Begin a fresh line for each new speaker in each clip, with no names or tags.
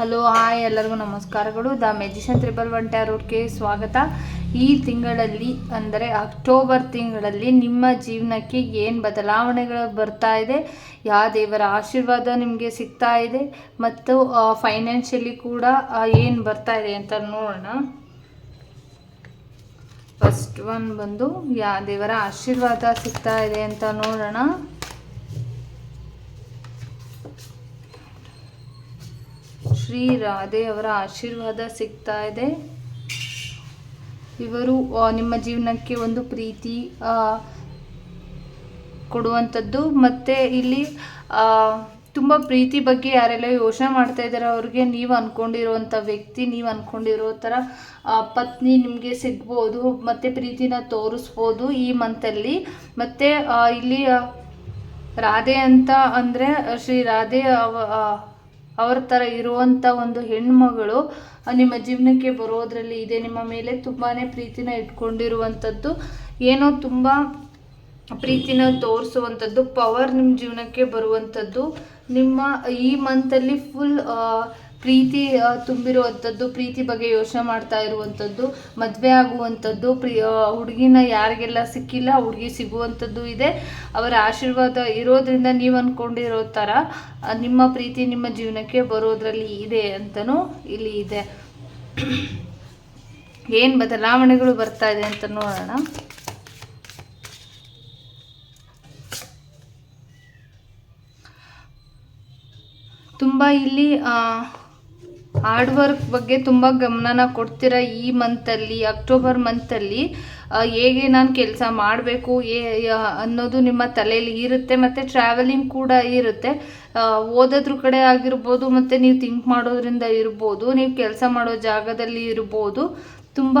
Hello, hi, ಎಲ್ಲರಿಗೂ ನಮಸ್ಕಾರಗಳು. The magician triple one ಟ್ಯಾರೋರ್ಗೆ ಸ್ವಾಗತ. ಈ ತಿಂಗಳಲ್ಲಿ, ಅಂದರೆ ಅಕ್ಟೋಬರ್ ತಿಂಗಳಲ್ಲಿ ನಿಮ್ಮ ಜೀವನಕ್ಕೆ ಏನು ಬದಲಾವಣೆಗಳು ಬರ್ತಾ ಇದೆ? ಯಾವ ದೇವರ ಆಶೀರ್ವಾದ ನಿಮಗೆ ಸಿಗ್ತಾ ಇದೆ? ಮತ್ತು ಫೈನಾನ್ಷಿಯಲಿ ಕೂಡ ಏನು ಬರ್ತಾ ಇದೆ ಅಂತ ನೋಡೋಣ. ಫಸ್ಟ್ ಒನ್ ಬಂದು ಯಾವ ದೇವರ ಆಶೀರ್ವಾದ ಸಿಗ್ತಾ ಇದೆ ಅಂತ ನೋಡೋಣ. ಶ್ರೀ ರಾಧೆಯವರ ಆಶೀರ್ವಾದ ಸಿಗ್ತಾ ಇದೆ. ಇವರು ನಿಮ್ಮ ಜೀವನಕ್ಕೆ ಒಂದು ಪ್ರೀತಿ ಕೊಡುವಂಥದ್ದು. ಮತ್ತು ಇಲ್ಲಿ ತುಂಬ ಪ್ರೀತಿ ಬಗ್ಗೆ ಯಾರೆಲ್ಲ ಯೋಚನೆ ಮಾಡ್ತಾ ಇದ್ದಾರೆ, ಅವ್ರಿಗೆ ನೀವು ಅಂದ್ಕೊಂಡಿರುವಂಥ ವ್ಯಕ್ತಿ, ನೀವು ಅಂದ್ಕೊಂಡಿರೋ ಥರ ಪತ್ನಿ ನಿಮಗೆ ಸಿಗ್ಬೋದು, ಮತ್ತು ಪ್ರೀತಿನ ತೋರಿಸ್ಬೋದು ಈ ಮಂತಲ್ಲಿ. ಮತ್ತು ಇಲ್ಲಿ ರಾಧೆ ಅಂತ ಅಂದರೆ ಶ್ರೀ ರಾಧೆ ಅವ್ರ ಥರ ಇರುವಂಥ ಒಂದು ಹೆಣ್ಮಗಳು ನಿಮ್ಮ ಜೀವನಕ್ಕೆ ಬರೋದರಲ್ಲಿ ಇದೆ. ನಿಮ್ಮ ಮೇಲೆ ತುಂಬಾ ಪ್ರೀತಿನ ಇಟ್ಕೊಂಡಿರುವಂಥದ್ದು ಏನೋ ತುಂಬ ಪ್ರೀತಿನ ತೋರಿಸುವಂಥದ್ದು ಪವರ್ ನಿಮ್ಮ ಜೀವನಕ್ಕೆ ಬರುವಂಥದ್ದು ನಿಮ್ಮ ಈ ಮಂತಲ್ಲಿ ಫುಲ್ ಪ್ರೀತಿ ತುಂಬಿರುವಂಥದ್ದು, ಪ್ರೀತಿ ಬಗ್ಗೆ ಯೋಚನೆ ಮಾಡ್ತಾ ಇರುವಂಥದ್ದು, ಮದುವೆ ಆಗುವಂಥದ್ದು, ಪ್ರಿ ಹುಡುಗಿನ ಯಾರಿಗೆಲ್ಲ ಸಿಕ್ಕಿಲ್ಲ ಹುಡುಗಿ ಸಿಗುವಂಥದ್ದು ಇದೆ. ಅವರ ಆಶೀರ್ವಾದ ಇರೋದ್ರಿಂದ ನೀವು ಅಂದ್ಕೊಂಡಿರೋ ಥರ ನಿಮ್ಮ ಪ್ರೀತಿ ನಿಮ್ಮ ಜೀವನಕ್ಕೆ ಬರೋದ್ರಲ್ಲಿ ಇದೆ ಅಂತಲೂ ಇಲ್ಲಿ ಇದೆ. ಏನು ಬದಲಾವಣೆಗಳು ಬರ್ತಾ ಇದೆ ಅಂತ ನೋಡೋಣ. ತುಂಬ ಇಲ್ಲಿ ಹಾರ್ಡ್ ವರ್ಕ್ ಬಗ್ಗೆ ತುಂಬ ಗಮನನ ಕೊಡ್ತೀರ ಈ ಮಂತಲ್ಲಿ ಅಕ್ಟೋಬರ್ ಮಂತಲ್ಲಿ ಹೇಗೆ ನಾನು ಕೆಲಸ ಮಾಡಬೇಕು, ಏ ಅನ್ನೋದು ನಿಮ್ಮ ತಲೆಯಲ್ಲಿ ಇರುತ್ತೆ ಮತ್ತು ಟ್ರಾವೆಲಿಂಗ್ ಕೂಡ ಇರುತ್ತೆ. ಓದೋದ್ರ ಕಡೆ ಆಗಿರ್ಬೋದು, ಮತ್ತು ನೀವು ಥಿಂಕ್ ಮಾಡೋದ್ರಿಂದ ಇರ್ಬೋದು, ನೀವು ಕೆಲಸ ಮಾಡೋ ಜಾಗದಲ್ಲಿ ಇರ್ಬೋದು. ತುಂಬ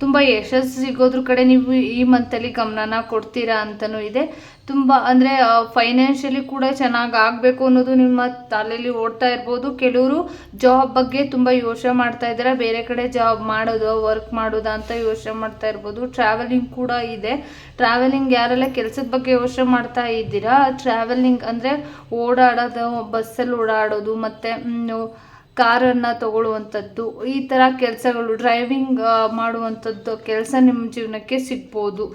ತುಂಬ ಯಶಸ್ಸು ಸಿಗೋದ್ರ ಕಡೆ ನೀವು ಈ ಮಂತಲ್ಲಿ ಗಮನನ ಕೊಡ್ತೀರಾ ಅಂತಲೂ ಇದೆ. ತುಂಬ ಅಂದರೆ ಫೈನಾನ್ಷಿಯಲಿ ಕೂಡ ಚೆನ್ನಾಗಿ ಆಗಬೇಕು ಅನ್ನೋದು ನಿಮ್ಮ ತಲೆಯಲ್ಲಿ ಓಡ್ತಾ ಇರ್ಬೋದು. ಕೆಲವರು ಜಾಬ್ ಬಗ್ಗೆ ತುಂಬ ಯೋಚನೆ ಮಾಡ್ತಾ ಇದ್ದಾರೆ ಬೇರೆ ಕಡೆ ಜಾಬ್ ಮಾಡೋದು ವರ್ಕ್ ಮಾಡೋದು ಅಂತ ಯೋಚನೆ ಮಾಡ್ತಾ ಇರ್ಬೋದು. ಟ್ರಾವೆಲಿಂಗ್ ಕೂಡ ಇದೆ. ಟ್ರಾವೆಲಿಂಗ್ ಯಾರೆಲ್ಲ ಕೆಲಸದ ಬಗ್ಗೆ ಯೋಚನೆ ಮಾಡ್ತಾ ಇದ್ದೀರಾ? ಟ್ರಾವೆಲಿಂಗ್ ಅಂದರೆ ಓಡಾಡೋದು ಬಸ್ಸಲ್ಲಿ ಓಡಾಡೋದು, ಮತ್ತು ಕಾರನ್ನು ತಗೊಳ್ಳುವಂಥದ್ದು, ಈ ಥರ ಕೆಲಸಗಳು ಡ್ರೈವಿಂಗ್ ಮಾಡುವಂಥದ್ದು ಕೆಲಸ ನಿಮ್ಮ ಜೀವನಕ್ಕೆ ಸಿಗ್ಬೋದು.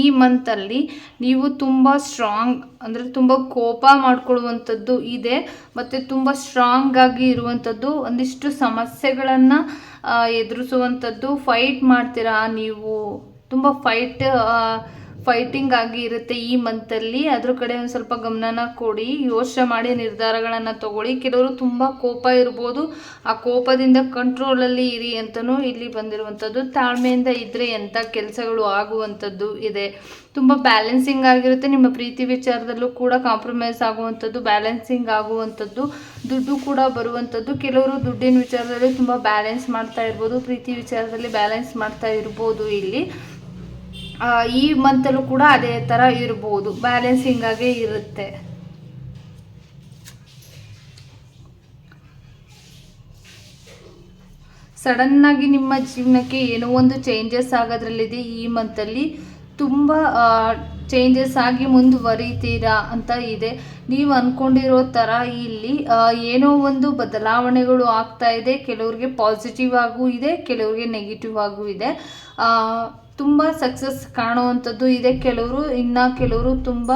ಈ ಮಂತಲ್ಲಿ ನೀವು ತುಂಬ ಸ್ಟ್ರಾಂಗ್ ಅಂದರೆ ತುಂಬ ಕೋಪ ಮಾಡಿಕೊಳ್ಳುವಂಥದ್ದು ಇದೆ, ಮತ್ತು ತುಂಬ ಸ್ಟ್ರಾಂಗ್ ಆಗಿ ಇರುವಂಥದ್ದು, ಒಂದಿಷ್ಟು ಸಮಸ್ಯೆಗಳನ್ನು ಎದುರಿಸುವಂಥದ್ದು ಫೈಟ್ ಮಾಡ್ತೀರಾ ನೀವು? ತುಂಬ ಫೈಟ್ ಫೈಟಿಂಗ್ ಆಗಿ ಇರುತ್ತೆ ಈ ಮಂತಲ್ಲಿ ಅದ್ರ ಕಡೆ ಒಂದು ಸ್ವಲ್ಪ ಗಮನನ ಕೊಡಿ. ಯೋಚನೆ ಮಾಡಿ ನಿರ್ಧಾರಗಳನ್ನು ತಗೊಳ್ಳಿ. ಕೆಲವರು ತುಂಬ ಕೋಪ ಇರ್ಬೋದು. ಆ ಕೋಪದಿಂದ ಕಂಟ್ರೋಲಲ್ಲಿ ಇರಿ ಅಂತಲೂ ಇಲ್ಲಿ ಬಂದಿರುವಂಥದ್ದು. ತಾಳ್ಮೆಯಿಂದ ಇದ್ದರೆ ಎಂಥ ಕೆಲಸಗಳು ಆಗುವಂಥದ್ದು ಇದೆ. ತುಂಬ ಬ್ಯಾಲೆನ್ಸಿಂಗ್ ಆಗಿರುತ್ತೆ. ನಿಮ್ಮ ಪ್ರೀತಿ ವಿಚಾರದಲ್ಲೂ ಕೂಡ ಕಾಂಪ್ರಮೈಸ್ ಆಗುವಂಥದ್ದು ಬ್ಯಾಲೆನ್ಸಿಂಗ್ ಆಗುವಂಥದ್ದು, ದುಡ್ಡು ಕೂಡ ಬರುವಂಥದ್ದು. ಕೆಲವರು ದುಡ್ಡಿನ ವಿಚಾರದಲ್ಲಿ ತುಂಬ ಬ್ಯಾಲೆನ್ಸ್ ಮಾಡ್ತಾ ಇರ್ಬೋದು. ಪ್ರೀತಿ ವಿಚಾರದಲ್ಲಿ ಬ್ಯಾಲೆನ್ಸ್ ಮಾಡ್ತಾ ಇರ್ಬೋದು ಇಲ್ಲಿ. ಈ ಮಂತಲ್ಲೂ ಕೂಡ ಅದೇ ಥರ ಇರ್ಬೋದು. ಬ್ಯಾಲೆನ್ಸಿಂಗ್ ಆಗಿ ಇರುತ್ತೆ. ಸಡನ್ನಾಗಿ ನಿಮ್ಮ ಜೀವನಕ್ಕೆ ಏನೋ ಒಂದು ಚೇಂಜಸ್ ಆಗೋದ್ರಲ್ಲಿದೆ ಈ ಮಂತಲ್ಲಿ ತುಂಬ ಚೇಂಜಸ್ ಆಗಿ ಮುಂದುವರಿತೀರಾ ಅಂತ ಇದೆ. ನೀವು ಅಂದ್ಕೊಂಡಿರೋ ಥರ ಇಲ್ಲಿ ಏನೋ ಒಂದು ಬದಲಾವಣೆಗಳು ಆಗ್ತಾ ಇದೆ. ಕೆಲವ್ರಿಗೆ ಪಾಸಿಟಿವ್ ಆಗೂ ಇದೆ, ಕೆಲವ್ರಿಗೆ ನೆಗೆಟಿವ್ ಆಗೂ ಇದೆ. ತುಂಬ ಸಕ್ಸಸ್ ಕಾಣುವಂಥದ್ದು ಇದೆ. ಕೆಲವರು ಇನ್ನು ಕೆಲವರು ತುಂಬ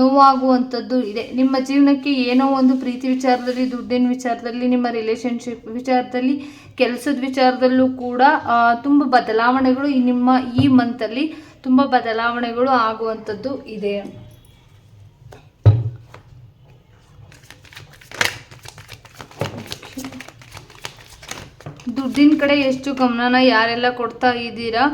ನೋವಾಗುವಂಥದ್ದು ಇದೆ. ನಿಮ್ಮ ಜೀವನಕ್ಕೆ ಏನೋ ಒಂದು ಪ್ರೀತಿ ವಿಚಾರದಲ್ಲಿ, ದುಡ್ಡಿನ ವಿಚಾರದಲ್ಲಿ, ನಿಮ್ಮ ರಿಲೇಶನ್ಶಿಪ್ ವಿಚಾರದಲ್ಲಿ, ಕೆಲಸದ ವಿಚಾರದಲ್ಲೂ ಕೂಡ ತುಂಬ ಬದಲಾವಣೆಗಳು ನಿಮ್ಮ ಈ ಮಂತಲ್ಲಿ ತುಂಬ ಬದಲಾವಣೆಗಳು ಆಗುವಂಥದ್ದು ಇದೆ. ದುಡ್ಡಿನ ಕಡೆ ಎಷ್ಟು ಗಮನನ ಯಾರೆಲ್ಲ ಕೊಡ್ತಾ ಇದ್ದೀರಾ?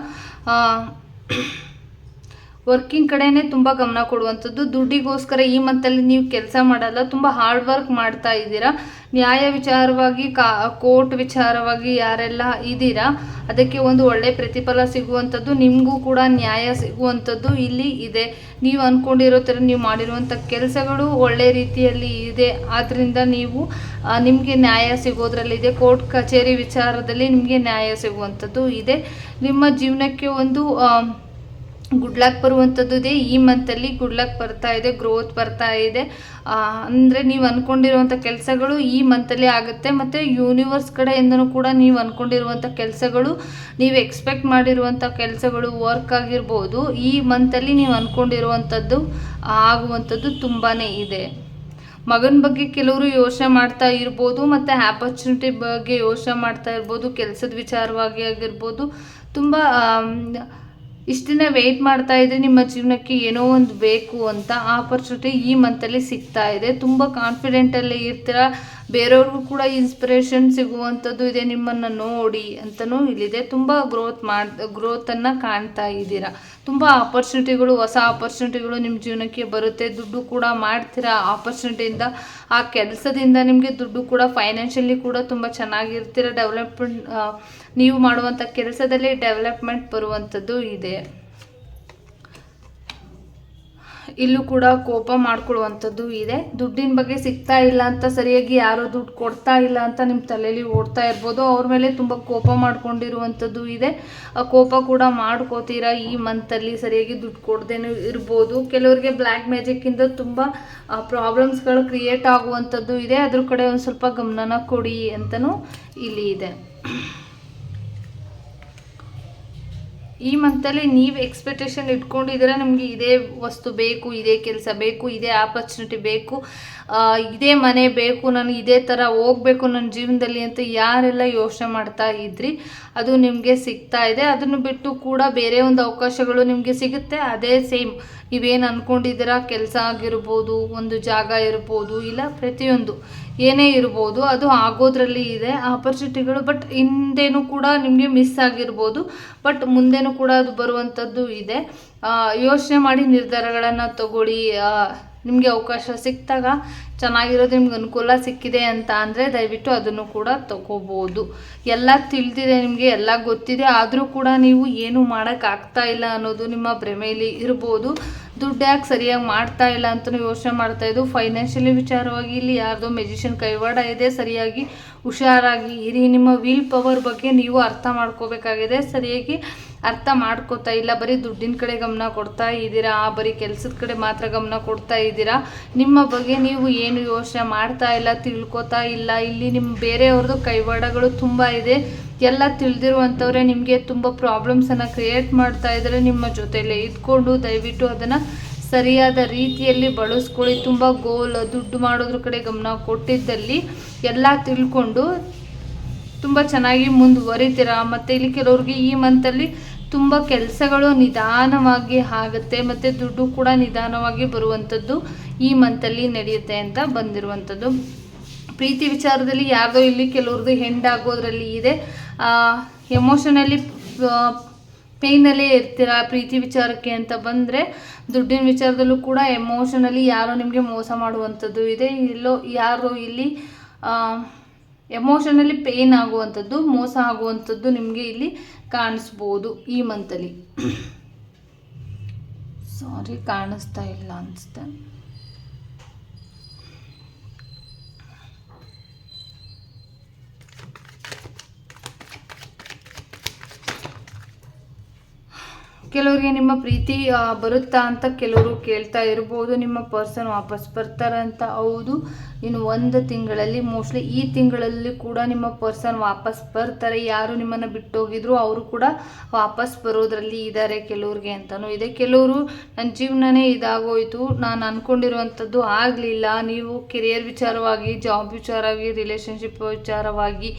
ವರ್ಕಿಂಗ್ ಕಡೆನೇ ತುಂಬ ಗಮನ ಕೊಡುವಂಥದ್ದು. ದುಡ್ಡಿಗೋಸ್ಕರ ಈ ಮಂತಲ್ಲಿ ನೀವು ಕೆಲಸ ಮಾಡಲ್ಲ, ತುಂಬ ಹಾರ್ಡ್ ವರ್ಕ್ ಮಾಡ್ತಾ ಇದ್ದೀರಾ. ನ್ಯಾಯ ವಿಚಾರವಾಗಿ, ಕಾ, ಕೋರ್ಟ್ ವಿಚಾರವಾಗಿ ಯಾರೆಲ್ಲ ಇದ್ದೀರಾ, ಅದಕ್ಕೆ ಒಂದು ಒಳ್ಳೆ ಪ್ರತಿಫಲ ಸಿಗುವಂಥದ್ದು, ನಿಮಗೂ ಕೂಡ ನ್ಯಾಯ ಸಿಗುವಂಥದ್ದು ಇಲ್ಲಿ ಇದೆ. ನೀವು ಅಂದ್ಕೊಂಡಿರೋ ಥರ ನೀವು ಮಾಡಿರುವಂಥ ಕೆಲಸಗಳು ಒಳ್ಳೆ ರೀತಿಯಲ್ಲಿ ಇದೆ. ಆದ್ದರಿಂದ ನೀವು ನಿಮಗೆ ನ್ಯಾಯ ಸಿಗೋದ್ರಲ್ಲಿದೆ ಕೋರ್ಟ್ ಕಚೇರಿ ವಿಚಾರದಲ್ಲಿ ನಿಮಗೆ ನ್ಯಾಯ ಸಿಗುವಂಥದ್ದು ಇದೆ. ನಿಮ್ಮ ಜೀವನಕ್ಕೆ ಒಂದು ಗುಡ್ ಲಕ್ ಬರುವಂಥದ್ದು ಇದೆ ಈ ಮಂತಲ್ಲಿ ಗುಡ್ ಲಕ್ ಬರ್ತಾ ಇದೆ ಗ್ರೋತ್ ಬರ್ತಾ ಇದೆ. ಅಂದರೆ ನೀವು ಅಂದ್ಕೊಂಡಿರುವಂಥ ಕೆಲಸಗಳು ಈ ಮಂತಲ್ಲಿ ಆಗುತ್ತೆ. ಮತ್ತು ಯೂನಿವರ್ಸ್ ಕಡೆಯಿಂದನೂ ಕೂಡ ನೀವು ಅಂದ್ಕೊಂಡಿರುವಂಥ ಕೆಲಸಗಳು, ನೀವು ಎಕ್ಸ್ಪೆಕ್ಟ್ ಮಾಡಿರುವಂಥ ಕೆಲಸಗಳು ವರ್ಕ್ ಆಗಿರ್ಬೋದು. ಈ ಮಂತಲ್ಲಿ ನೀವು ಅಂದ್ಕೊಂಡಿರುವಂಥದ್ದು ಆಗುವಂಥದ್ದು ತುಂಬಾ ಇದೆ. ಮಗನ ಬಗ್ಗೆ ಕೆಲವರು ಯೋಚನೆ ಮಾಡ್ತಾ ಇರ್ಬೋದು, ಮತ್ತು ಆಪರ್ಚುನಿಟಿ ಬಗ್ಗೆ ಯೋಚನೆ ಮಾಡ್ತಾ ಇರ್ಬೋದು, ಕೆಲಸದ ವಿಚಾರವಾಗಿ ಆಗಿರ್ಬೋದು. ತುಂಬ ಇಷ್ಟು ದಿನ ವೆಯ್ಟ್ ಮಾಡ್ತಾ ಇದ್ರೆ ನಿಮ್ಮ ಜೀವನಕ್ಕೆ ಏನೋ ಒಂದು ಬೇಕು ಅಂತ ಆಪರ್ಚುನಿಟಿ ಈ ಮಂತಲ್ಲಿ ಸಿಗ್ತಾ ಇದೆ. ತುಂಬ ಕಾನ್ಫಿಡೆಂಟಲ್ಲಿ ಇರ್ತೀರ? ಬೇರೆಯವ್ರಿಗೂ ಕೂಡ ಇನ್ಸ್ಪಿರೇಷನ್ ಸಿಗುವಂಥದ್ದು ಇದೆ ನಿಮ್ಮನ್ನು ನೋಡಿ ಅಂತಲೂ ಇಲ್ಲಿದೆ ತುಂಬ ಗ್ರೋತ್ ಮಾಡಿ ಗ್ರೋತನ್ನು ಕಾಣ್ತಾ ಇದ್ದೀರಾ? ತುಂಬ ಆಪರ್ಚುನಿಟಿಗಳು ಹೊಸ ಆಪರ್ಚುನಿಟಿಗಳು ನಿಮ್ಮ ಜೀವನಕ್ಕೆ ಬರುತ್ತೆ. ದುಡ್ಡು ಕೂಡ ಮಾಡ್ತೀರಾ? ಆಪರ್ಚುನಿಟಿಯಿಂದ ಆ ಕೆಲಸದಿಂದ ನಿಮಗೆ ದುಡ್ಡು ಕೂಡ ಫೈನಾನ್ಷಿಯಲಿ ಕೂಡ ತುಂಬ ಚೆನ್ನಾಗಿರ್ತೀರ? ಡೆವಲಪ್ಮೆಂಟ್ ನೀವು ಮಾಡುವಂಥ ಕೆಲಸದಲ್ಲಿ ಡೆವಲಪ್ಮೆಂಟ್ ಬರುವಂಥದ್ದು ಇದೆ. ಇಲ್ಲೂ ಕೂಡ ಕೋಪ ಮಾಡ್ಕೊಳ್ಳುವಂಥದ್ದು ಇದೆ. ದುಡ್ಡಿನ ಬಗ್ಗೆ ಸಿಗ್ತಾ ಇಲ್ಲ ಅಂತ ಸರಿಯಾಗಿ ಯಾರೋ ದುಡ್ಡು ಕೊಡ್ತಾ ಇಲ್ಲ ಅಂತ ನಿಮ್ಮ ತಲೆಯಲ್ಲಿ ಓಡ್ತಾ ಇರ್ಬೋದು. ಅವ್ರ ಮೇಲೆ ತುಂಬ ಕೋಪ ಮಾಡ್ಕೊಂಡಿರುವಂಥದ್ದು ಇದೆ. ಆ ಕೋಪ ಕೂಡ ಮಾಡ್ಕೋತೀರಾ ಈ ಮಂತಲ್ಲಿ ಸರಿಯಾಗಿ ದುಡ್ಡು ಕೊಡ್ದೇನೂ ಇರ್ಬೋದು. ಕೆಲವರಿಗೆ ಬ್ಲ್ಯಾಕ್ ಮ್ಯಾಜಿಕ್ಕಿಂದ ತುಂಬ ಪ್ರಾಬ್ಲಮ್ಸ್ಗಳು ಕ್ರಿಯೇಟ್ ಆಗುವಂಥದ್ದು ಇದೆ. ಅದ್ರ ಕಡೆ ಒಂದು ಸ್ವಲ್ಪ ಗಮನನ ಕೊಡಿ ಅಂತಲೂ ಇಲ್ಲಿ ಇದೆ. ಈ ಮಂತಲ್ಲಿ ನೀವು ಎಕ್ಸ್ಪೆಕ್ಟೇಷನ್ ಇಟ್ಕೊಂಡಿದ್ದೀರಾ? ನಮಗೆ ಇದೇ ವಸ್ತು ಬೇಕು, ಇದೇ ಕೆಲಸ ಬೇಕು, ಇದೇ ಆಪರ್ಚುನಿಟಿ ಬೇಕು. ಇದೇ ಮನೆ ಬೇಕು ನನಗೆ ಇದೇ ಥರ ಹೋಗ್ಬೇಕು ನನ್ನ ಜೀವನದಲ್ಲಿ ಅಂತ ಯಾರೆಲ್ಲ ಯೋಚನೆ ಮಾಡ್ತಾ ಇದ್ರಿ, ಅದು ನಿಮಗೆ ಸಿಗ್ತಾ ಇದೆ. ಅದನ್ನು ಬಿಟ್ಟು ಕೂಡ ಬೇರೆ ಒಂದು ಅವಕಾಶಗಳು ನಿಮಗೆ ಸಿಗುತ್ತೆ. ಅದೇ ಸೇಮ್ ನೀವೇನು ಅಂದ್ಕೊಂಡಿದ್ದೀರಾ ಕೆಲಸ ಆಗಿರ್ಬೋದು, ಒಂದು ಜಾಗ ಇರ್ಬೋದು, ಇಲ್ಲ ಪ್ರತಿಯೊಂದು. ಏನೇ ಇರ್ಬೋದು, ಅದು ಆಗೋದ್ರಲ್ಲಿ ಇದೆ ಆಪರ್ಚುನಿಟಿಗಳು ಬಟ್ ಹಿಂದೇನು ಕೂಡ ನಿಮಗೆ ಮಿಸ್ ಆಗಿರ್ಬೋದು ಬಟ್ ಮುಂದೆನೂ ಕೂಡ ಅದು ಬರುವಂಥದ್ದು ಇದೆ. ಯೋಚನೆ ಮಾಡಿ ನಿರ್ಧಾರಗಳನ್ನು ತಗೊಳ್ಳಿ. ನಿಮಗೆ ಅವಕಾಶ ಸಿಕ್ಕಿದಾಗ ಚೆನ್ನಾಗಿರೋದು ನಿಮ್ಗೆ ಅನುಕೂಲ ಸಿಕ್ಕಿದೆ ಅಂತ ಅಂದರೆ ದಯವಿಟ್ಟು ಅದನ್ನು ಕೂಡ ತಗೋಬೋದು. ಎಲ್ಲ ತಿಳಿದಿದೆ ನಿಮಗೆ, ಎಲ್ಲ ಗೊತ್ತಿದೆ. ಆದರೂ ಕೂಡ ನೀವು ಏನು ಮಾಡೋಕ್ಕಾಗ್ತಾ ಇಲ್ಲ ಅನ್ನೋದು ನಿಮ್ಮ ಭ್ರಮೆಯಲ್ಲಿ ಇರ್ಬೋದು. ದುಡ್ಡು ಯಾಕೆ ಸರಿಯಾಗಿ ಮಾಡ್ತಾ ಇಲ್ಲ ಅಂತಲೂ ಯೋಚನೆ ಮಾಡ್ತಾ ಇದ್ದು ಫೈನಾನ್ಷಿಯಲಿ ವಿಚಾರವಾಗಿ ಇಲ್ಲಿ ಯಾರ್ದೋ ಮೆಜಿಷಿಯನ್ ಕೈವಾಡ ಇದೆ, ಸರಿಯಾಗಿ ಹುಷಾರಾಗಿ ಇರಿ. ನಿಮ್ಮ ವಿಲ್ ಪವರ್ ಬಗ್ಗೆ ನೀವು ಅರ್ಥ ಮಾಡ್ಕೋಬೇಕಾಗಿದೆ. ಸರಿಯಾಗಿ ಅರ್ಥ ಮಾಡ್ಕೋತಾ ಇಲ್ಲ, ಬರೀ ದುಡ್ಡಿನ ಕಡೆ ಗಮನ ಕೊಡ್ತಾ ಇದ್ದೀರಾ? ಬರೀ ಕೆಲಸದ ಕಡೆ ಮಾತ್ರ ಗಮನ ಕೊಡ್ತಾ ಇದ್ದೀರಾ? ನಿಮ್ಮ ಬಗ್ಗೆ ನೀವು ಏನು ಯೋಚನೆ ಮಾಡ್ತಾ ಇಲ್ಲ, ತಿಳ್ಕೊತಾ ಇಲ್ಲ? ಇಲ್ಲಿ ನಿಮ್ಮ ಬೇರೆಯವ್ರದ್ದು ಕೈವಾಡಗಳು ತುಂಬ ಇದೆ. ಎಲ್ಲ ತಿಳಿದಿರುವಂಥವ್ರೆ ನಿಮಗೆ ತುಂಬ ಪ್ರಾಬ್ಲಮ್ಸನ್ನು ಕ್ರಿಯೇಟ್ ಮಾಡ್ತಾ ಇದ್ದಾರೆ. ನಿಮ್ಮ ಜೊತೆಯಲ್ಲೇ ಇದ್ಕೊಂಡು ದಯವಿಟ್ಟು ಅದನ್ನು ಸರಿಯಾದ ರೀತಿಯಲ್ಲಿ ಬಳಸ್ಕೊಳ್ಳಿ. ತುಂಬ ಗೋಲ್, ದುಡ್ಡು ಮಾಡೋದ್ರ ಕಡೆ ಗಮನ ಕೊಟ್ಟಿದ್ದಲ್ಲಿ ಎಲ್ಲ ತಿಳ್ಕೊಂಡು ತುಂಬ ಚೆನ್ನಾಗಿ ಮುಂದುವರಿತೀರಾ? ಮತ್ತು ಇಲ್ಲಿ ಕೆಲವ್ರಿಗೆ ಈ ಮಂತಲ್ಲಿ ತುಂಬ ಕೆಲಸಗಳು ನಿಧಾನವಾಗಿ ಆಗುತ್ತೆ ಮತ್ತು ದುಡ್ಡು ಕೂಡ ನಿಧಾನವಾಗಿ ಬರುವಂಥದ್ದು ಈ ಮಂತಲ್ಲಿ ನಡೆಯುತ್ತೆ ಅಂತ ಬಂದಿರುವಂಥದ್ದು. ಪ್ರೀತಿ ವಿಚಾರದಲ್ಲಿ ಯಾರ್ದೋ ಇಲ್ಲಿ ಕೆಲವ್ರದ್ದು ಹೆಂಡ್ ಆಗೋದ್ರಲ್ಲಿ ಇದೆ. ಎಮೋಷನಲಿ ಪೇಯ್ನಲ್ಲೇ ಇರ್ತೀರಾ ಪ್ರೀತಿ ವಿಚಾರಕ್ಕೆ ಅಂತ ಬಂದರೆ ದುಡ್ಡಿನ ವಿಚಾರದಲ್ಲೂ ಕೂಡ ಎಮೋಷನಲಿ ಯಾರೋ ನಿಮಗೆ ಮೋಸ ಮಾಡುವಂಥದ್ದು ಇದೆ. ಇಲ್ಲೋ, ಯಾರೋ ಇಲ್ಲಿ ಎಮೋಷನಲಿ ಪೇಯ್ನ್ ಆಗುವಂಥದ್ದು, ಮೋಸ ಆಗುವಂಥದ್ದು ನಿಮಗೆ ಇಲ್ಲಿ ಕಾಣಿಸ್ಬೋದು ಈ ಮಂತಲ್ಲಿ ಸಾರಿ ಕಾಣಿಸ್ತಾ ಇಲ್ಲ ಅನಿಸುತ್ತೆ. ಕೆಲವರಿಗೆ ನಿಮ್ಮ ಪ್ರೀತಿ ಬರುತ್ತಾ ಅಂತ ಕೆಲವರು ಕೇಳ್ತಾ ಇರ್ಬೋದು, ನಿಮ್ಮ ಪರ್ಸನ್ ವಾಪಸ್ ಬರ್ತಾರಂತ. ಹೌದು. ಇನ್ನು ಒಂದು ತಿಂಗಳಲ್ಲಿ ಮೋಸ್ಟ್ಲಿ ಈ ತಿಂಗಳಲ್ಲಿ ಕೂಡ ನಿಮ್ಮ ಪರ್ಸನ್ ವಾಪಸ್ ಬರ್ತಾರೆ. ಯಾರು ನಿಮ್ಮನ್ನು ಬಿಟ್ಟೋಗಿದ್ರು ಅವರು ಕೂಡ ವಾಪಸ್ ಬರೋದ್ರಲ್ಲಿ ಇದ್ದಾರೆ ಕೆಲವ್ರಿಗೆ ಅಂತಲೂ ಇದೆ ಕೆಲವರು ನನ್ನ ಜೀವನನೇ ಇದಾಗೋಯ್ತು. ನಾನು ಅಂದ್ಕೊಂಡಿರುವಂಥದ್ದು ಆಗಲಿಲ್ಲ. ನೀವು ಕೆರಿಯರ್ ವಿಚಾರವಾಗಿ ಜಾಬ್ ವಿಚಾರವಾಗಿ ರಿಲೇಷನ್ಶಿಪ್ ವಿಚಾರವಾಗಿ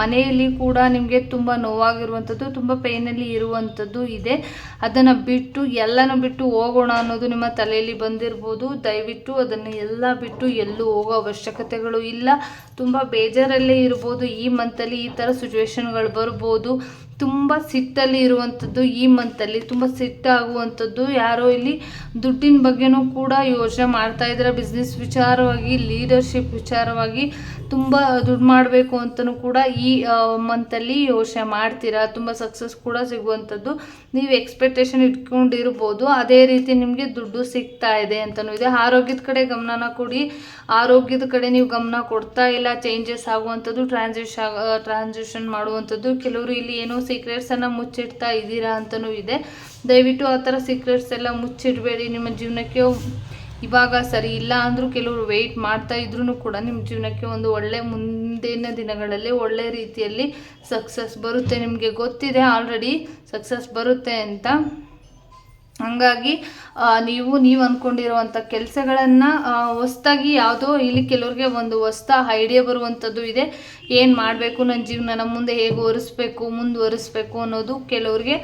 ಮನೆಯಲ್ಲಿ ಕೂಡ ನಿಮಗೆ ತುಂಬ ನೋವಾಗಿರುವಂಥದ್ದು, ತುಂಬ ಪೇನಲ್ಲಿ ಇರುವಂಥದ್ದು ಇದೆ. ಅದನ್ನು ಬಿಟ್ಟು, ಎಲ್ಲನೂ ಬಿಟ್ಟು ಹೋಗೋಣ ಅನ್ನೋದು ನಿಮ್ಮ ತಲೆಯಲ್ಲಿ ಬಂದಿರ್ಬೋದು. ದಯವಿಟ್ಟು ಅದನ್ನು ಎಲ್ಲ ಬಿಟ್ಟು ಎಲ್ಲೂ ಹೋಗೋ ಅವಶ್ಯಕತೆಗಳು ಇಲ್ಲ. ತುಂಬ ಬೇಜಾರಲ್ಲೇ ಇರ್ಬೋದು. ಈ ಮಂತಲ್ಲಿ ಈ ಥರ ಸಿಚುವೇಶನ್ಗಳು ಬರ್ಬೋದು. ತುಂಬ ಸಿಟ್ಟಲ್ಲಿ ಇರುವಂಥದ್ದು ಈ ಮಂತಲ್ಲಿ ತುಂಬ ಸಿಟ್ಟಾಗುವಂಥದ್ದು ಯಾರೋ ಇಲ್ಲಿ ದುಡ್ಡಿನ ಬಗ್ಗೆನೂ ಕೂಡ ಯೋಚನೆ ಮಾಡ್ತಾ ಇದ್ದಾರೆ. ಬಿಸ್ನೆಸ್ ವಿಚಾರವಾಗಿ ಲೀಡರ್ಶಿಪ್ ವಿಚಾರವಾಗಿ ತುಂಬ ದುಡ್ಡು ಮಾಡಬೇಕು ಅಂತಲೂ ಕೂಡ ಈ ಮಂತಲ್ಲಿ ಯೋಚನೆ ಮಾಡ್ತೀರಾ? ತುಂಬ ಸಕ್ಸಸ್ ಕೂಡ ಸಿಗುವಂಥದ್ದು. ನೀವು ಎಕ್ಸ್ಪೆಕ್ಟೇಷನ್ ಇಟ್ಕೊಂಡಿರ್ಬೋದು. ಅದೇ ರೀತಿ ನಿಮಗೆ ದುಡ್ಡು ಸಿಗ್ತಾ ಇದೆ ಅಂತಲೂ ಇದೆ. ಆರೋಗ್ಯದ ಕಡೆ ಗಮನನ ಕೊಡಿ. ಆರೋಗ್ಯದ ಕಡೆ ನೀವು ಗಮನ ಕೊಡ್ತಾ ಇಲ್ಲ ಚೇಂಜಸ್ ಆಗುವಂಥದ್ದು ಟ್ರಾನ್ಸಿಷನ್ ಟ್ರಾನ್ಸಿಷನ್ ಮಾಡುವಂಥದ್ದು. ಕೆಲವರು ಇಲ್ಲಿ ಏನೋ ಸೀಕ್ರೆಟ್ಸನ್ನು ಮುಚ್ಚಿಡ್ತಾ ಇದ್ದೀರಾ ಅಂತಲೂ ಇದೆ. ದಯವಿಟ್ಟು ಆ ಥರ ಸೀಕ್ರೆಟ್ಸ್ ಎಲ್ಲ ಮುಚ್ಚಿಡಬೇಡಿ. ನಿಮ್ಮ ಜೀವನಕ್ಕೆ ಇವಾಗ ಸರಿ ಇಲ್ಲ ಅಂದರೂ ಕೆಲವರು ವೆಯ್ಟ್ ಮಾಡ್ತಾ ಇದ್ರೂ ಕೂಡ ನಿಮ್ಮ ಜೀವನಕ್ಕೆ ಒಂದು ಒಳ್ಳೆ ಮುಂದಿನ ದಿನಗಳಲ್ಲಿ ಒಳ್ಳೆ ರೀತಿಯಲ್ಲಿ ಸಕ್ಸಸ್ ಬರುತ್ತೆ ನಿಮಗೆ ಗೊತ್ತಿದೆ ಆಲ್ರೆಡಿ ಸಕ್ಸಸ್ ಬರುತ್ತೆ ಅಂತ. ಹಾಗಾಗಿ ನೀವು ನೀವು ಅಂದ್ಕೊಂಡಿರುವಂಥ ಕೆಲಸಗಳನ್ನು ಹೊಸ್ತಾಗಿ ಯಾವುದೋ ಇಲ್ಲಿ ಕೆಲವ್ರಿಗೆ ಒಂದು ಹೊಸ್ದ ಐಡಿಯಾ ಬರುವಂಥದ್ದು ಇದೆ. ಏನು ಮಾಡಬೇಕು ನನ್ನ ಜೀವನನ, ಮುಂದೆ ಹೇಗೆ ಒರೆಸ್ಬೇಕು ಮುಂದುವರಿಸ್ಬೇಕು ಅನ್ನೋದು ಕೆಲವ್ರಿಗೆ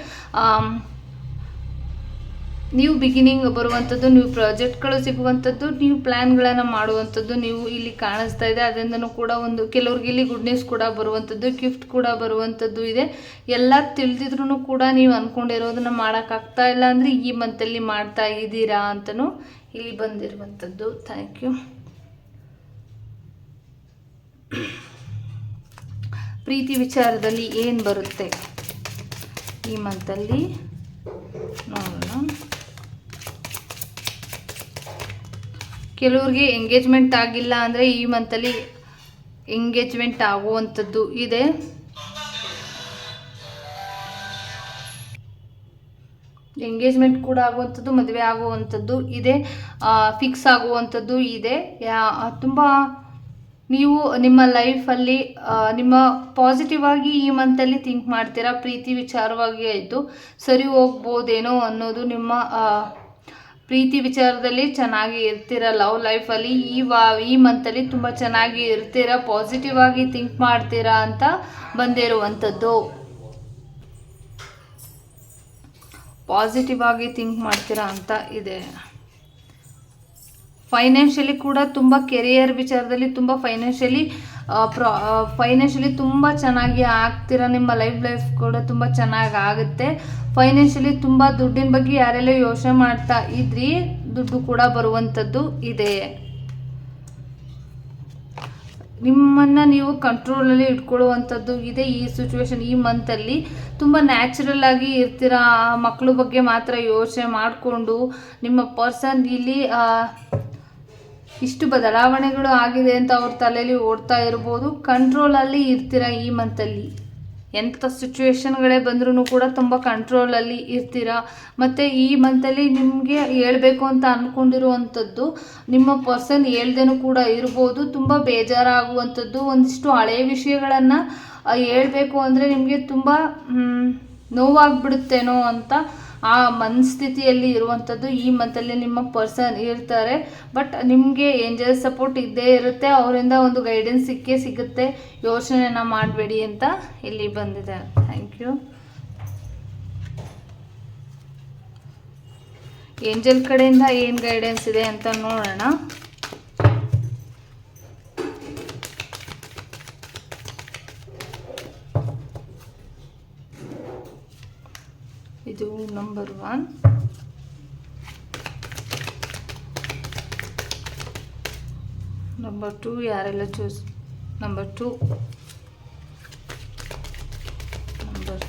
ನೀವು ಬಿಗಿನಿಂಗ್ ಬರುವಂಥದ್ದು, ನೀವು ಪ್ರಾಜೆಕ್ಟ್ಗಳು ಸಿಗುವಂಥದ್ದು, ನೀವು ಪ್ಲ್ಯಾನ್ಗಳನ್ನು ಮಾಡುವಂಥದ್ದು ನೀವು ಇಲ್ಲಿ ಕಾಣಿಸ್ತಾ ಇದೆ. ಅದರಿಂದನೂ ಕೂಡ ಒಂದು, ಕೆಲವ್ರಿಗೆ ಇಲ್ಲಿ ಗುಡ್ ನ್ಯೂಸ್ ಕೂಡ ಬರುವಂಥದ್ದು ಗಿಫ್ಟ್ ಕೂಡ ಬರುವಂಥದ್ದು ಇದೆ. ಎಲ್ಲ ತಿಳಿದಿದ್ರೂ ಕೂಡ ನೀವು ಅಂದ್ಕೊಂಡಿರೋದನ್ನ ಮಾಡೋಕ್ಕಾಗ್ತಾ ಇಲ್ಲ ಅಂದರೆ ಈ ಮಂತಲ್ಲಿ ಮಾಡ್ತಾ ಇದ್ದೀರಾ ಅಂತಲೂ ಇಲ್ಲಿ ಬಂದಿರುವಂಥದ್ದು. ಥ್ಯಾಂಕ್ ಯು ಪ್ರೀತಿ ವಿಚಾರದಲ್ಲಿ ಏನು ಬರುತ್ತೆ ಈ ಮಂತಲ್ಲಿ ನೋಡೋಣ. ಕೆಲವ್ರಿಗೆ ಎಂಗೇಜ್ಮೆಂಟ್ ಆಗಿಲ್ಲ ಅಂದರೆ ಈ ಮಂತಲ್ಲಿ ಎಂಗೇಜ್ಮೆಂಟ್ ಆಗುವಂಥದ್ದು ಇದೆ. ಎಂಗೇಜ್ಮೆಂಟ್ ಕೂಡ ಆಗುವಂಥದ್ದು, ಮದುವೆ ಆಗುವಂಥದ್ದು ಇದೆ. ಫಿಕ್ಸ್ ಆಗುವಂಥದ್ದು ಇದೆ. ಯಾ, ತುಂಬ ನೀವು ನಿಮ್ಮ ಲೈಫಲ್ಲಿ ನಿಮ್ಮ ಪಾಸಿಟಿವ್ ಆಗಿ ಈ ಮಂತಲ್ಲಿ ಥಿಂಕ್ ಮಾಡ್ತೀರಾ, ಪ್ರೀತಿ ವಿಚಾರವಾಗಿ ಆಯಿತು. ಸರಿ ಹೋಗ್ಬೋದೇನೋ ಅನ್ನೋದು ನಿಮ್ಮ ಪ್ರೀತಿ ವಿಚಾರದಲ್ಲಿ ಚೆನ್ನಾಗಿ ಇರ್ತೀರ ಲವ್ ಲೈಫಲ್ಲಿ ಈ ವಾ, ಈ ಮಂತಲ್ಲಿ ತುಂಬ ಚೆನ್ನಾಗಿ ಇರ್ತೀರ ಪಾಸಿಟಿವ್ ಆಗಿ ಥಿಂಕ್ ಮಾಡ್ತೀರಾ ಅಂತ ಬಂದಿರುವಂಥದ್ದು. ಪಾಸಿಟಿವ್ ಆಗಿ ಥಿಂಕ್ ಮಾಡ್ತೀರಾ ಅಂತ ಇದೆ. ಫೈನಾನ್ಷಿಯಲಿ ಕೂಡ ತುಂಬ ಕೆರಿಯರ್ ವಿಚಾರದಲ್ಲಿ ತುಂಬ ಫೈನಾನ್ಷಿಯಲಿ ಪ್ರಾ ಫೈನಾನ್ಷಿಯಲಿ ತುಂಬ ಚೆನ್ನಾಗಿ ಆಗ್ತೀರಾ? ನಿಮ್ಮ ಲೈಫ್ ಲೈಫ್ ಕೂಡ ತುಂಬ ಚೆನ್ನಾಗಿ ಆಗುತ್ತೆ. ಫೈನಾನ್ಷಿಯಲಿ ತುಂಬ ದುಡ್ಡಿನ ಬಗ್ಗೆ ಯಾರೆಲ್ಲ ಯೋಚನೆ ಮಾಡ್ತಾ ಇದ್ರಿ, ದುಡ್ಡು ಕೂಡ ಬರುವಂಥದ್ದು ಇದೆ. ನಿಮ್ಮನ್ನು ನೀವು ಕಂಟ್ರೋಲಲ್ಲಿ ಇಟ್ಕೊಳ್ಳುವಂಥದ್ದು ಇದೆ ಈ ಸಿಚುವೇಶನ್ ಈ ಮಂತಲ್ಲಿ ತುಂಬ ನ್ಯಾಚುರಲ್ ಆಗಿ ಇರ್ತೀರಾ? ಮಕ್ಕಳ ಬಗ್ಗೆ ಮಾತ್ರ ಯೋಚನೆ ಮಾಡಿಕೊಂಡು ನಿಮ್ಮ ಪರ್ಸನ್ ಇಲ್ಲಿ ಇಷ್ಟು ಬದಲಾವಣೆಗಳು ಆಗಿದೆ ಅಂತ ಅವ್ರ ತಲೆಯಲ್ಲಿ ಓಡ್ತಾ ಇರ್ಬೋದು. ಕಂಟ್ರೋಲಲ್ಲಿ ಇರ್ತೀರಾ ಈ ಮಂತಲ್ಲಿ ಎಂಥ ಸಿಚುವೇಶನ್ಗಳೇ ಬಂದ್ರೂ ಕೂಡ ತುಂಬ ಕಂಟ್ರೋಲಲ್ಲಿ ಇರ್ತೀರಾ. ಮತ್ತು ಈ ಮಂತಲ್ಲಿ ನಿಮಗೆ ಹೇಳಬೇಕು ಅಂತ ಅಂದ್ಕೊಂಡಿರುವಂಥದ್ದು ನಿಮ್ಮ ಪರ್ಸನ್ ಹೇಳ್ದೇನೂ ಕೂಡ ಇರ್ಬೋದು. ತುಂಬ ಬೇಜಾರಾಗುವಂಥದ್ದು. ಒಂದಿಷ್ಟು ಹಳೆಯ ವಿಷಯಗಳನ್ನು ಹೇಳಬೇಕು ಅಂದರೆ ನಿಮಗೆ ತುಂಬ ನೋವಾಗ್ಬಿಡುತ್ತೇನೋ ಅಂತ ಆ ಮನಸ್ಥಿತಿಯಲ್ಲಿ ಇರುವಂಥದ್ದು ಈ ಮಂತಲ್ಲಿ ನಿಮ್ಮ ಪರ್ಸನ್ ಇರ್ತಾರೆ. ಬಟ್ ನಿಮಗೆ ಏಂಜಲ್ ಸಪೋರ್ಟ್ ಇದ್ದೇ ಇರುತ್ತೆ. ಅವರಿಂದ ಒಂದು ಗೈಡೆನ್ಸ್ ಸಿಕ್ಕೇ ಸಿಗುತ್ತೆ. ಯೋಚನೆನ ಮಾಡಬೇಡಿ ಅಂತ ಇಲ್ಲಿ ಬಂದಿದೆ. ಥ್ಯಾಂಕ್ ಯು ಏಂಜಲ್ ಕಡೆಯಿಂದ ಏನು ಗೈಡೆನ್ಸ್ ಇದೆ ಅಂತ ನೋಡೋಣ. ಇದು ನಂಬರ್ ಒನ್ ನಂಬರ್ ಟು ಯಾರೆಲ್ಲ choose number two number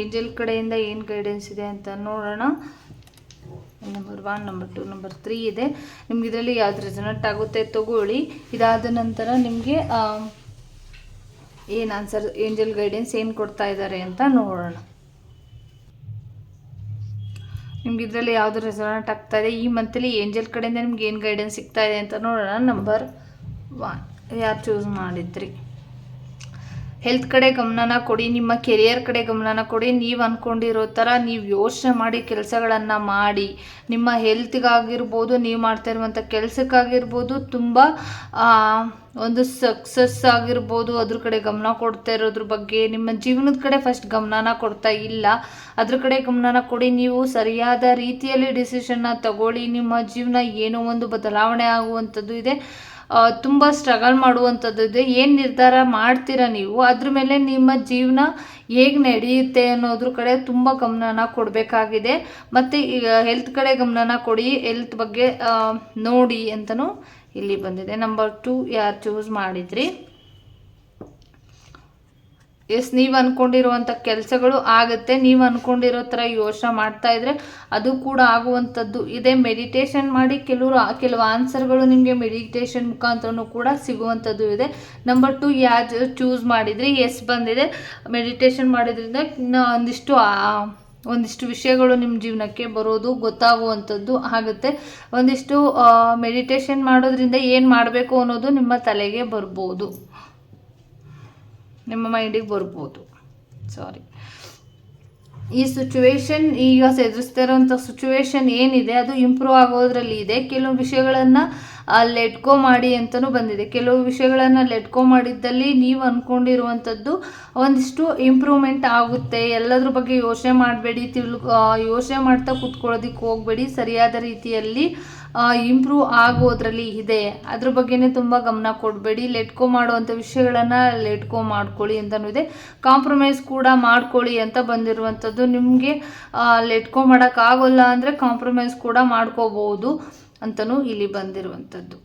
angel ಕಡೆಯಿಂದ ಏನು ಗೈಡೆನ್ಸ್ ಇದೆ ಅಂತ ನೋಡೋಣ. Number one number two number three ಇದೆ. ನಿಮ್ಗೆ ಇದರಲ್ಲಿ ಯಾವ್ದು ರೆಸನೆಟ್ ಆಗುತ್ತೆ ತಗೊಳ್ಳಿ. ಇದಾದ ನಂತರ ನಿಮಗೆ ಏನು ಆನ್ಸರ್ ಏಂಜಲ್ ಗೈಡೆನ್ಸ್ ಏನು ಕೊಡ್ತಾ ಇದ್ದಾರೆ ಅಂತ ನೋಡೋಣ. ನಿಮ್ಗೆ ಇದರಲ್ಲಿ ಯಾವುದು ರೆಸನೆಂಟ್ ಆಗ್ತಾ ಇದೆ? ಈ ಮಂತಲ್ಲಿ ಏಂಜಲ್ ಕಡೆಯಿಂದ ನಿಮ್ಗೆ ಏನು ಗೈಡೆನ್ಸ್ ಸಿಗ್ತಾ ಇದೆ ಅಂತ ನೋಡೋಣ. ನಂಬರ್ ಒನ್ ಯಾರು ಚೂಸ್ ಮಾಡಿದ್ರಿ? ಹೆಲ್ತ್ ಕಡೆ ಗಮನನ ಕೊಡಿ, ನಿಮ್ಮ ಕೆರಿಯರ್ ಕಡೆ ಗಮನನ ಕೊಡಿ. ನೀವು ಅಂದ್ಕೊಂಡಿರೋ ಥರ ನೀವು ಯೋಚನೆ ಮಾಡಿ ಕೆಲಸಗಳನ್ನು ಮಾಡಿ. ನಿಮ್ಮ ಹೆಲ್ತ್ಗಾಗಿರ್ಬೋದು ನೀವು ಮಾಡ್ತಾ ಇರುವಂಥ ಕೆಲಸಕ್ಕಾಗಿರ್ಬೋದು, ತುಂಬ ಒಂದು ಸಕ್ಸಸ್ ಆಗಿರ್ಬೋದು, ಅದ್ರ ಕಡೆ ಗಮನ ಕೊಡ್ತಾ ಇರೋದ್ರ ಬಗ್ಗೆ. ನಿಮ್ಮ ಜೀವನದ ಕಡೆ ಫಸ್ಟ್ ಗಮನನ ಕೊಡ್ತಾ ಇಲ್ಲ. ಅದ್ರ ಕಡೆ ಗಮನನ ಕೊಡಿ. ನೀವು ಸರಿಯಾದ ರೀತಿಯಲ್ಲಿ ಡಿಸಿಷನ್ನ ತಗೊಳ್ಳಿ. ನಿಮ್ಮ ಜೀವನ ಏನೋ ಒಂದು ಬದಲಾವಣೆ ಆಗುವಂಥದ್ದು ಇದೆ. ತುಂಬ ಸ್ಟ್ರಗಲ್ ಮಾಡುವಂಥದ್ದು ಇದೆ ಏನು ನಿರ್ಧಾರ ಮಾಡ್ತೀರಾ ನೀವು? ಅದ್ರ ಮೇಲೆ ನಿಮ್ಮ ಜೀವನ ಹೇಗೆ ನಡೆಯುತ್ತೆ ಅನ್ನೋದ್ರ ಕಡೆ ತುಂಬ ಗಮನನ ಕೊಡಬೇಕಾಗಿದೆ. ಮತ್ತು ಈಗ ಹೆಲ್ತ್ ಕಡೆ ಗಮನನ ಕೊಡಿ ಹೆಲ್ತ್ ಬಗ್ಗೆ ನೋಡಿ ಅಂತಲೂ ಇಲ್ಲಿ ಬಂದಿದೆ. ನಂಬರ್ ಟು ಯಾರು ಚೂಸ್ ಮಾಡಿದ್ರಿ? ಎಸ್, ನೀವು ಅಂದ್ಕೊಂಡಿರುವಂಥ ಕೆಲಸಗಳು ಆಗುತ್ತೆ, ನೀವು ಅಂದ್ಕೊಂಡಿರೋ ಥರ ಯೋಚನೆ ಮಾಡ್ತಾ ಇದ್ರೆ ಅದು ಕೂಡ ಆಗುವಂಥದ್ದು. ಇದೆ ಮೆಡಿಟೇಷನ್ ಮಾಡಿ ಕೆಲವರು, ಕೆಲವು ಆನ್ಸರ್ಗಳು ನಿಮಗೆ ಮೆಡಿಟೇಷನ್ ಮುಖಾಂತರನೂ ಕೂಡ ಸಿಗುವಂಥದ್ದು ಇದೆ. ನಂಬರ್ ಟು ಯಾರು ಚೂಸ್ ಮಾಡಿದರೆ ಎಸ್ ಬಂದಿದೆ. ಮೆಡಿಟೇಷನ್ ಮಾಡಿದ್ರಿಂದ ಒಂದಿಷ್ಟು ಒಂದಿಷ್ಟು ವಿಷಯಗಳು ನಿಮ್ಮ ಜೀವನಕ್ಕೆ ಬರೋದು, ಗೊತ್ತಾಗುವಂಥದ್ದು ಆಗುತ್ತೆ. ಒಂದಿಷ್ಟು ಮೆಡಿಟೇಷನ್ ಮಾಡೋದ್ರಿಂದ ಏನು ಮಾಡಬೇಕು ಅನ್ನೋದು ನಿಮ್ಮ ತಲೆಗೆ ಬರ್ಬೋದು. ನಿಮ್ಮ ಮೈಂಡಿಗೆ ಬರ್ಬೋದು. ಸಾರಿ ಈ ಸಿಚುವೇಶನ್ ಈಗ ಎದುರಿಸ್ತಾ ಇರೋಂಥ ಸಿಚುವೇಶನ್ ಏನಿದೆ, ಅದು ಇಂಪ್ರೂವ್ ಆಗೋದ್ರಲ್ಲಿ ಇದೆ. ಕೆಲವು ವಿಷಯಗಳನ್ನು ಲೆಟ್ಕೋ ಮಾಡಿ ಅಂತಲೂ ಬಂದಿದೆ. ಕೆಲವು ವಿಷಯಗಳನ್ನು ಲೆಟ್ಕೋ ಮಾಡಿದ್ದಲ್ಲಿ ನೀವು ಅಂದ್ಕೊಂಡಿರುವಂಥದ್ದು ಒಂದಿಷ್ಟು ಇಂಪ್ರೂವ್ಮೆಂಟ್ ಆಗುತ್ತೆ. ಎಲ್ಲದ್ರ ಬಗ್ಗೆ ಯೋಚನೆ ಮಾಡಬೇಡಿ, ತಿಳ್ಕೊ ಯೋಚನೆ ಮಾಡ್ತಾ ಕೂತ್ಕೊಳ್ಳೋದಕ್ಕೆ ಹೋಗಬೇಡಿ. ಸರಿಯಾದ ರೀತಿಯಲ್ಲಿ ಇಂಪ್ರೂವ್ ಆಗೋದ್ರಲ್ಲಿ ಇದೆ. ಅದ್ರ ಬಗ್ಗೆನೇ ತುಂಬ ಗಮನ ಕೊಡಬೇಡಿ. ಲೆಟ್ಕೋ ಮಾಡುವಂಥ ವಿಷಯಗಳನ್ನು ಲೆಟ್ಕೋ ಮಾಡ್ಕೊಳ್ಳಿ ಅಂತಲೂ ಇದೆ. ಕಾಂಪ್ರಮೈಸ್ ಕೂಡ ಮಾಡ್ಕೊಳ್ಳಿ ಅಂತ ಬಂದಿರುವಂಥದ್ದು ನಿಮಗೆ ಲೆಟ್ಕೋ ಮಾಡೋಕ್ಕಾಗೋಲ್ಲ ಅಂದರೆ ಕಾಂಪ್ರಮೈಸ್ ಕೂಡ ಮಾಡ್ಕೋಬೋದು ಅಂತಲೂ ಇಲ್ಲಿ ಬಂದಿರುವಂಥದ್ದು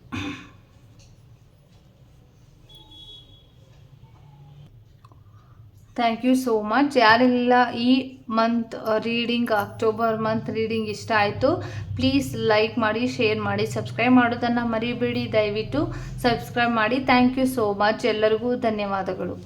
ಥ್ಯಾಂಕ್ ಯು ಸೋ ಮಚ್ ಯಾರೆಲ್ಲ ಈ month reading October month reading ಇಷ್ಟ ಆಯಿತು ಪ್ಲೀಸ್ ಲೈಕ್ ಮಾಡಿ ಶೇರ್ ಮಾಡಿ ಸಬ್ಸ್ಕ್ರೈಬ್ ಮಾಡೋದನ್ನು ಮರಿಬೇಡಿ. ದಯವಿಟ್ಟು ಸಬ್ಸ್ಕ್ರೈಬ್ ಮಾಡಿ. ಥ್ಯಾಂಕ್ ಯು ಸೋ ಮಚ್ ಎಲ್ಲರಿಗೂ ಧನ್ಯವಾದಗಳು.